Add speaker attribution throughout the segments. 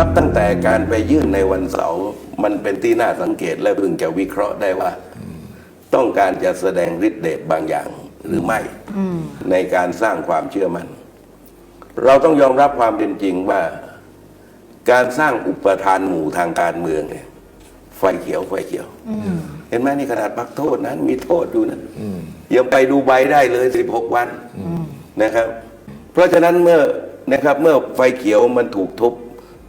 Speaker 1: นับตั้งแต่การไปยื่นในวันเสาร์มันเป็นที่น่าสังเกตและพึงจะวิเคราะห์ได้ว่า ต้องการจะแสดงฤทธิ์เดชบางอย่างหรือไม่ในการสร้างความเชื่อมัน่น เราต้องยอมรับความเป็นจริงว่า การสร้างอุปทานหมู่ทางการเมืองเนี่ยไฟเขียวไฟเขียวเห็นไหมนี่ขนาดพักโทษนั้น มีโทษอยู่นะยังไปดูใบได้เลยสิบหกวันนะครับ เพราะฉะนั้นเมื่อนะครับ เมื่อไฟเขียวมันถูกทุบ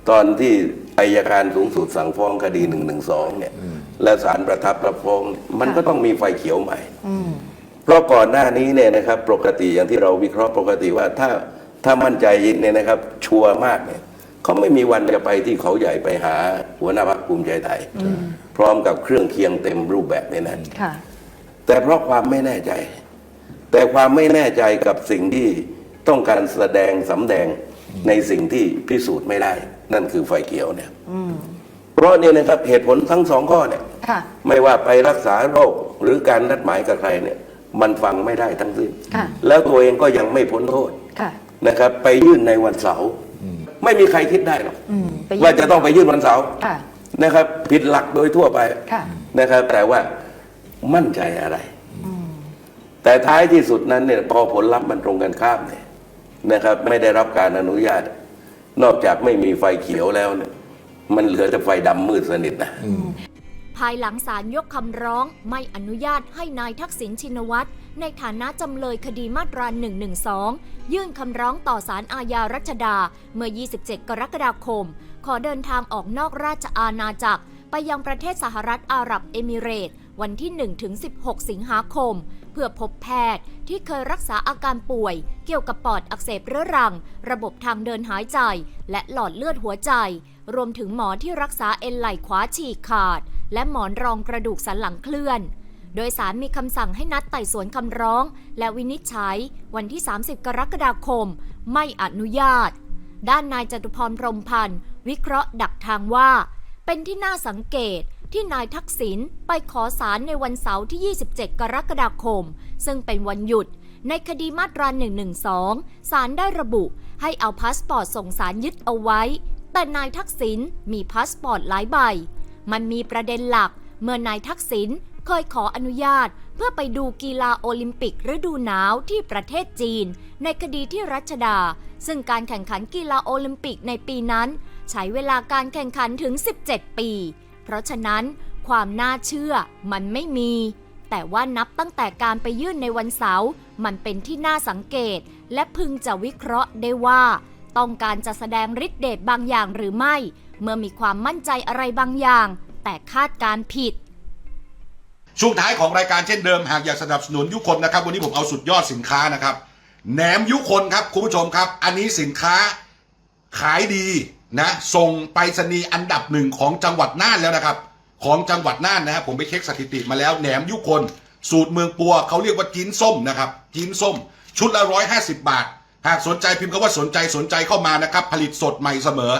Speaker 1: ตอนที่อายการสูงสุดสั่งฟ้องคดีหนึ่งหนึ่งสองเนี่ยและศาลประทับรับฟ้องมันก็ต้องมีไฟเขียวใหม่เพราะก่อนหน้านี้เนี่ยนะครับ ปกติอย่างที่เราวิเคราะห์ปกติว่าถ้าถ้ามั่นใจเนี่ยนะครับ ชัวร์มากเนี่ยเขาไม่มีวันจะไปที่เขาใหญ่ไปหา หัวหน้าพรรคภูมิใจไทยพร้อมกับเครื่องเคียงเต็มรูปแบบเนี่ยนะ
Speaker 2: ค่ะ
Speaker 1: แต่เพราะความไม่แน่ใจ แต่ความไม่แน่ใจกับสิ่งที่ต้องการแสดงสำแดงในสิ่งที่พิสูจน์ไม่ได้ นั่นคือไฟเขียวเนี่ยเพราะเนี่ยนะครับเหตุผลทั้งสองข้อเนี่ย
Speaker 2: ค่ะ
Speaker 1: ไม่ว่าไปรักษาโรคหรือการนัดหมายกับใครเนี่ย มันฟังไม่ได้ทั้งสิ้น
Speaker 2: ค่ะ
Speaker 1: แล้วตัวเองก็ยังไม่พ้นโทษ
Speaker 2: ค่ะ
Speaker 1: นะครับ ไปยื่นในวันเสาร์ไม่มีใครคิดได้หรอก
Speaker 2: อืมไปยื่น
Speaker 1: ว่าจะต้องไปยื่นวันเสาร์
Speaker 2: ค่ะ
Speaker 1: นะครับ ผิดหลักโดยทั่วไป
Speaker 2: ค่ะ
Speaker 1: นะครับ แต่ว่ามั่นใจอะไร แต่ท้ายที่สุดนั้นเนี่ยพอผลลัพธ์มันตรงกันข้ามเนี่ยนะครับ ไม่ได้รับการอนุญาต นอกจากไม่มีไฟเขียวแล้วเนี่ยมันเหลือแต่ไฟดำมืดสนิทนะ
Speaker 3: ภายหลังศาลยกคำร้องไม่อนุญาตให้นายทักษิณชินวัตรในฐานะจำเลยคดีมาตรา 112 ยื่นคำร้องต่อศาลอาญารัชดา เมื่อ 27 กรกฎาคม ขอเดินทางออกนอกราชอาณาจักร ไปยังประเทศสหรัฐอาหรับเอมิเรตส์ วันที่ 1-16 สิงหาคม เพื่อพบแพทย์ที่เคยรักษาอาการป่วย เกี่ยวกับปอดอักเสบเรื้อรัง ระบบทางเดินหายใจ และหลอดเลือดหัวใจ รวมถึงหมอที่รักษาเอ็นไหล่ขวาฉีกขาด และหมอนรองกระดูกสันหลังเคลื่อน โดยสารมีคำสั่งให้นัดไต่สวนคำร้อง และวินิจฉัย วันที่ 30 กรกฎาคม ไม่อนุญาต ด้านนายจตุพรพรมพันธ์วิเคราะห์ดักทางว่า เป็นที่น่าสังเกต ที่นายทักษิณไปขอสารในวันเสาร์ที่ 27 กรกฎาคม ซึ่งเป็นวันหยุด ในคดีมาตรา 112สารได้ระบุให้เอาพาสปอร์ตส่งสารยึดเอาไว้ แต่นายทักษิณมีพาสปอร์ตหลายใบ มันมีประเด็นหลัก เมื่อนายทักษิณเคยขออนุญาตเพื่อไปดูกีฬาโอลิมปิกฤดูหนาวที่ประเทศจีน ในคดีที่รัชดา ซึ่งการแข่งขันกีฬาโอลิมปิกในปีนั้น ใช้เวลาการแข่งขันถึง 17 ปี เพราะฉะนั้นความน่าเชื่อมันไม่มี แต่ว่านับตั้งแต่การไปยื่นในวันเสาร์มันเป็นที่น่าสังเกต และพึงจะวิเคราะห์ได้ว่า ต้องการจะแสดงฤทธิ์เดชบางอย่างหรือไม่ เมื่อมีความมั่นใจอะไรบางอย่าง แต่คาดการผิด
Speaker 4: ช่วงท้ายของรายการเช่นเดิมหากอยากสนับสนุนยุคนนะครับ วันนี้ผมเอาสุดยอดสินค้านะครับแหนมยุคนครับคุณผู้ชมครับ อันนี้สินค้าขายดี นะส่งไปรษณีย์อันดับหนึ่งของจังหวัดน่านแล้วนะครับ ของจังหวัดน่านนะครับผมไปเช็คสถิติมาแล้วแหนมยุคน สูตรเมืองปัวเขาเรียกว่าจีนส้มนะครับจีนส้ม ชุดละร้อยห้าสิบบาท หากสนใจพิมพ์คำว่าสนใจสนใจเข้ามานะครับ ผลิตสดใหม่เสมอ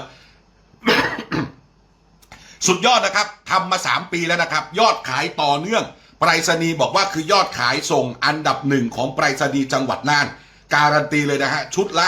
Speaker 4: สุดยอดนะครับทำมา3ปีแล้วนะครับ ยอดขายต่อเนื่องไปรษณีย์บอกว่าคือยอดขายส่งอันดับหนึ่งของไปรษณีย์จังหวัดน่าน การันตีเลยนะฮะชุดละ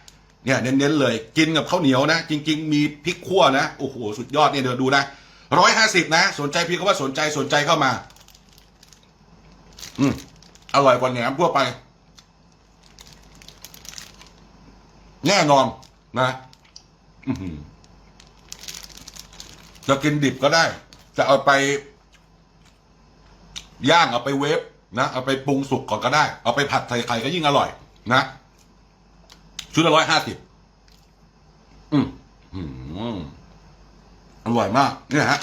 Speaker 4: เนี่ยเน้นๆเลย กินกับข้าวเหนียวนะ จริง ๆ มีพริกขั่วนะโอ้โหสุดยอดเนี่ยเดี๋ยวดูนะร้อยห้าสิบนะ สนใจพี่ก็ว่าสนใจสนใจเข้ามา อืมอร่อยกว่าแหนมทั่วไป แน่นอนนะจะกินดิบก็ได้ จะเอาไปย่างเอาไปเวฟนะเอาไปปรุงสุกก่อนก็ได้ เอาไปผัดใส่ไข่ก็ยิ่งอร่อย นะ ชุดละร้อยห้าสิบอืมอืมอร่อยมากเนี่ยฮะ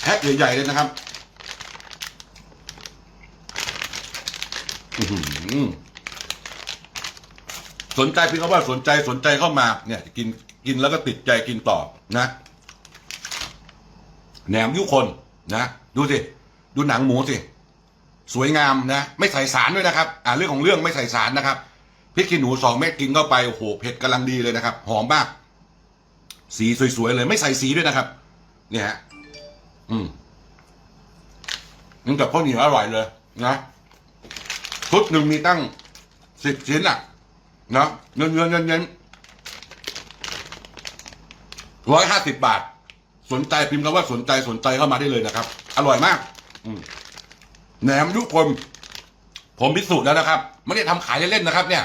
Speaker 4: แพ็คใหญ่ๆเลยนะครับอือหือสนใจพี่เขาว่าสนใจสนใจเข้ามา เนี่ย กินกินแล้วก็ติดใจกินต่อนะแหนมยุคนนะดูสิดูหนังหมูสิสวยงามนะ ไม่ใส่สารด้วยนะครับ อ่าเรื่องของเรื่องไม่ใส่สารนะครับ พริกขี้หนูสองเม็ดกินเข้าไปโอ้โหเผ็ดกำลังดีเลยนะครับ หอมมาก สีสวยๆเลยไม่ใส่สีด้วยนะครับ เนี่ยฮะอืมนี่กับข้าวเหนียวอร่อยเลยนะชุดหนึ่งมีตั้งสิบชิ้นอะนะเงินเงินเงินเงินร้อยห้าสิบบาท สนใจพิมพ์คำว่าสนใจสนใจเข้ามาได้เลยนะครับ อร่อยมาก อืมแหนมยุคนผมพิสูจน์แล้วนะครับ ไม่ได้ทำขายเล่นๆนะครับเนี่ย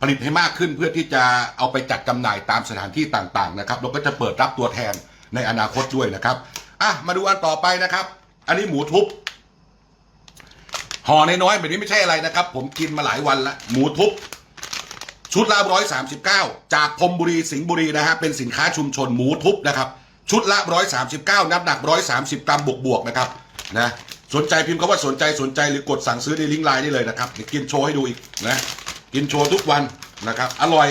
Speaker 4: ผลิตให้มากขึ้นเพื่อที่จะเอาไปจัดจำหน่ายตามสถานที่ต่างๆนะครับแล้วก็จะเปิดรับตัวแทนในอนาคตด้วยนะครับอะมาดูอันต่อไปนะครับ อันนี้หมูทุบห่อน้อยๆแบบนี้ไม่ใช่อะไรนะครับ ผมกินมาหลายวันละหมูทุบชุดละร้อยสามสิบเก้าจากพรมบุรีสิงห์บุรีนะฮะเป็นสินค้าชุมชนหมูทุบนะครับ ชุดละร้อยสามสิบเก้าน้ำหนักร้อยสามสิบกรัมบวกๆนะครับนะสนใจพิมพ์คำว่าสนใจสนใจหรือกดสั่งซื้อในลิงก์ไลน์ได้เลยนะครับเดี๋ยวกินโชว์ให้ดูอีกนะ กินโชว์ทุกวันนะครับ อร่อย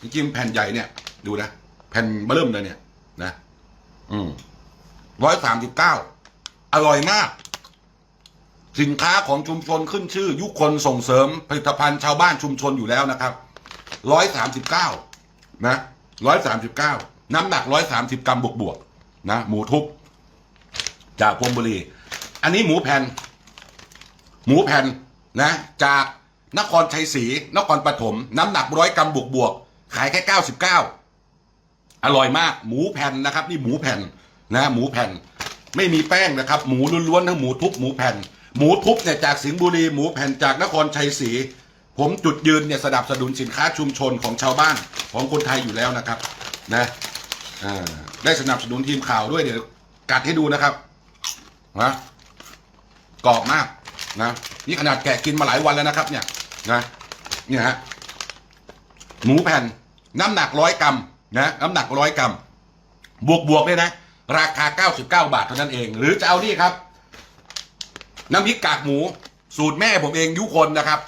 Speaker 4: จริงๆแผ่นใหญ่เนี่ย ดูนะ แผ่นเบิ่มเลยเนี่ย นะ อืมร้อยสามสิบเก้าอร่อยมาก สินค้าของชุมชนขึ้นชื่อ ยุคนส่งเสริมผลิตภัณฑ์ชาวบ้านชุมชนอยู่แล้วนะครับร้อยสามสิบเก้านะร้อยสามสิบเก้าน้ำหนักร้อยสามสิบกรัมบวกบวกๆนะ หมูทุบจากพรมบุรี อันนี้หมูแผ่น หมูแผ่นนะ จาก นครชัยศรีนครปฐมน้ำหนักร้อยกรัมบวกบวกขายแค่เก้าสิบเก้าอร่อยมาก หมูแผ่นนะครับ นี่หมูแผ่นนะหมูแผ่น ไม่มีแป้งนะครับ หมูล้วนๆทั้งหมูทุบหมูแผ่น หมูทุบเนี่ยจากสิงห์บุรีหมูแผ่นจากนครชัยศรีผมจุดยืนเนี่ยสนับสนุนสินค้าชุมชนของชาวบ้านของคนไทยอยู่แล้วนะครับนะได้สนับสนุนทีมข่าวด้วยเดี๋ยวกัดให้ดูนะครับนะกรอบมากนะนี่ขนาดแกะกินมาหลายวันแล้วนะครับเนี่ย นะเนี่ยฮะหมูแผ่นน้ำหนักร้อยกรัมนะน้ำหนักร้อยกรัม บวกบวกเลยนะ ราคา 99 บาทเท่านั้นเอง หรือจะเอานี่ครับ น้ำพริกกากหมู สูตรแม่ผมเองยุคนนะครับ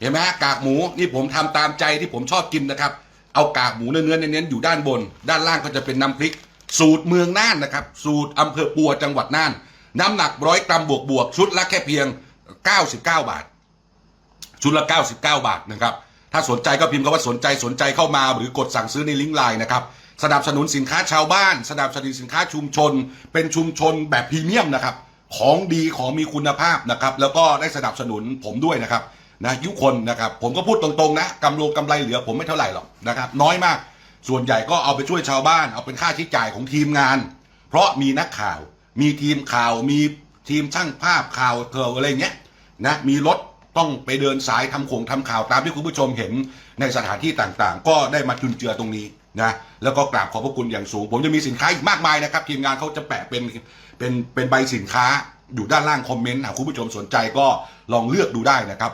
Speaker 4: เห็นไหมฮะกากหมูนี่ผมทำตามใจที่ผมชอบกินนะครับ เอากากหมูเนื้อๆเน้นๆอยู่ด้านบน ด้านล่างก็จะเป็นน้ำพริก สูตรเมืองน่านนะครับ สูตรอำเภอปัวจังหวัดน่าน น้ำหนักร้อยกรัมบวกบวกชุดละแค่เพียง 99 บาท ชุดละ 99 บาทนะครับ ถ้าสนใจก็พิมพ์คำว่าสนใจสนใจเข้ามา หรือกดสั่งซื้อในลิงก์ไลน์นะครับ สนับสนุนสินค้าชาวบ้าน สนับสนุนสินค้าชุมชน เป็นชุมชนแบบพรีเมียมนะครับ ของดีของมีคุณภาพนะครับ แล้วก็ได้สนับสนุนผมด้วยนะครับนะยุคนนะครับ ผมก็พูดตรงๆนะกำลงกำไรเหลือผมไม่เท่าไหร่หรอกนะครับ น้อยมาก ส่วนใหญ่ก็เอาไปช่วยชาวบ้าน เอาเป็นค่าใช้จ่ายของทีมงาน เพราะมีนักข่าว มีทีมข่าว มีทีมช่างภาพข่าวเธออะไรเงี้ยนะ มีรถ ต้องไปเดินสายทำโขงทำข่าวตามที่คุณผู้ชมเห็นในสถานที่ต่างๆ ก็ได้มาจุนเจือตรงนี้นะแล้วก็กราบขอบพระคุณอย่างสูง ผมจะมีสินค้าอีกมากมายนะครับ ทีมงานเขาจะแปะเป็นเป็นเป็นใบสินค้าอยู่ด้านล่างคอมเมนต์หากคุณผู้ชมสนใจก็ลองเลือกดูได้นะครับ